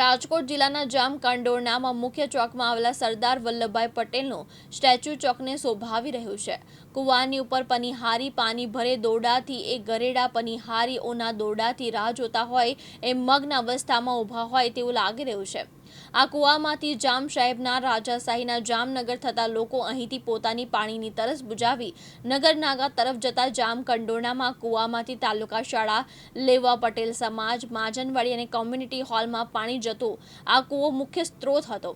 રાજકોટ જિલ્લાના જામ કંડોરનામાં મુખ્ય ચોકમાં આવેલા સરદાર વલ્લભભાઈ પટેલનું સ્ટેચ્યુ ચોકને શોભાવી રહ્યું છે. કુવાની ઉપર પનિહારી પાણી ભરે દોરડાથી, એ ગરેડા પનિહારીઓના દોરડાથી રાહ જોતા હોય એ મગ્ન અવસ્થામાં ઊભા હોય તેવું લાગી રહ્યું છે. આ કુવામાંથી જામ સાહેબના રાજાશાહીના જામનગર થતા લોકો અહીંથી પોતાની પાણીની તરસ બુજાવી નગરનાગા તરફ જતા જામ કંડોરણામાં કુવામાંથી તાલુકા શાળા, લેવા પટેલ સમાજ, માજનવાડી અને કોમ્યુનિટી હોલમાં પાણી જતું. આ કૂવો મુખ્ય સ્ત્રોત હતો.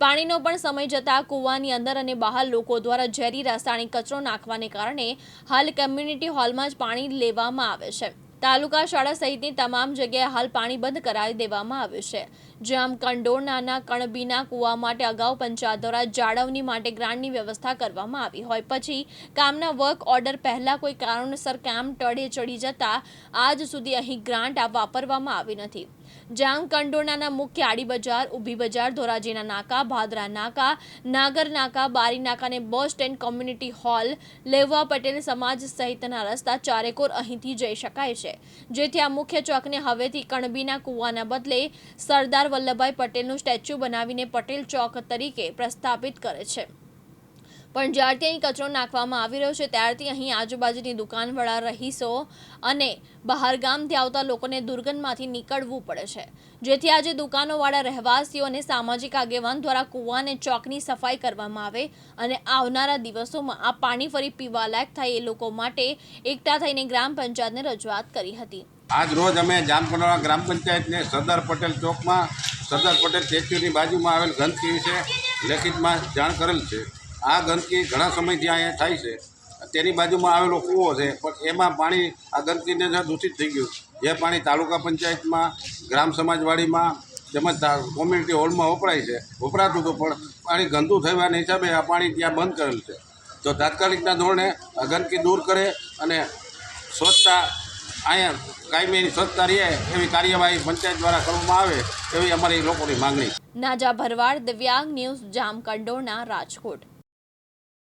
પાણીનો પણ સમય જતા કૂવાની અંદર અને બહાર લોકો દ્વારા ઝેરી રાસાયણિક કચરો નાખવાને કારણે હાલ કમ્યુનિટી હોલમાં જ પાણી લેવામાં આવે છે. તાલુકા શાળા સહિતની તમામ જગ્યાએ હાલ પાણી બંધ કરાવી દેવામાં આવ્યું છે. જેમ કંડોરનાના કણબીના કૂવા માટે અગાઉ પંચાયત દ્વારા જાળવણી માટે ગ્રાન્ટની વ્યવસ્થા કરવામાં આવી હોય. પછી કામના વર્ક ઓર્ડર પહેલાં કોઈ કારણોસર કામ ટળે ચડી જતાં આજ સુધી અહીં ગ્રાન્ટ વાપરવામાં આવી નથી. જામ કંડોરણાના મુખ્ય આડી બજાર ઊભી બજાર ધોરાજીના નાકા, ભાદરા નાકા, નાગર નાકા, બારી નાકા અને બસ સ્ટેન્ડ કોમ્યુનિટી હોલ, લેવા પટેલ સમાજ સહિતના રસ્તા ચારેકોર અહીંથી જઈ શકાય છે. જેથી આ મુખ્ય ચોકને હવેથી કણબીના કૂવાના બદલે સરદાર વલ્લભભાઈ પટેલનું સ્ટેચ્યુ બનાવીને પટેલ ચોક તરીકે પ્રસ્થાપિત કરે છે. પણ જ્યારથી અહીં કચરો નાખવામાં આવી રહ્યો છે, ત્યારથી અહીં આજુબાજુની દુકાનવાળા રહીશો અને બહારગામથી આવતા લોકોને દુર્ગંધમાંથી નીકળવું પડે છે. જેથી આજે દુકાનોવાળા રહેવાસીઓ અને સામાજિક આગેવાન દ્વારા કૂવા અને ચોકની સફાઈ કરવામાં આવે અને આવનારા દિવસોમાં આ પાણી ફરી પીવાલાયક થાય એ લોકો માટે એકઠા થઈને ગ્રામ પંચાયતને રજૂઆત કરી હતી. આજ રોજ અમે જામકંડોળા ગ્રામ પંચાયતને સરદાર પટેલ ચોકમાં, સરદાર પટેલ સ્ટેચ્યુની બાજુમાં આવેલ ગંદકી વિશે લેખિતમાં જાણ કરેલ છે. આ ગંદકી ઘણા સમયથી અહીંયા થાય છે. તેની બાજુમાં આવેલો કૂવો છે, પણ એમાં પાણી આ ગંદકીને દૂષિત થઈ ગયું. જે પાણી તાલુકા પંચાયતમાં, ગ્રામ સમાજવાડીમાં તેમજ કોમ્યુનિટી હોલમાં વપરાય છે. વપરાતું હતું, પણ પાણી ગંદુ થવાના હિસાબે આ પાણી ત્યાં બંધ કરેલ છે. તો તાત્કાલિકના ધોરણે આ ગંદકી દૂર કરે અને સ્વચ્છતા અહીંયા કાયમીની સ્વચ્છતા રહે એવી કાર્યવાહી પંચાયત દ્વારા કરવામાં આવે એવી અમારી લોકોની માંગણી. નાજા ભરવાડ દિવ્યાંગ ન્યૂઝ જામ કંડોરણા રાજકોટ.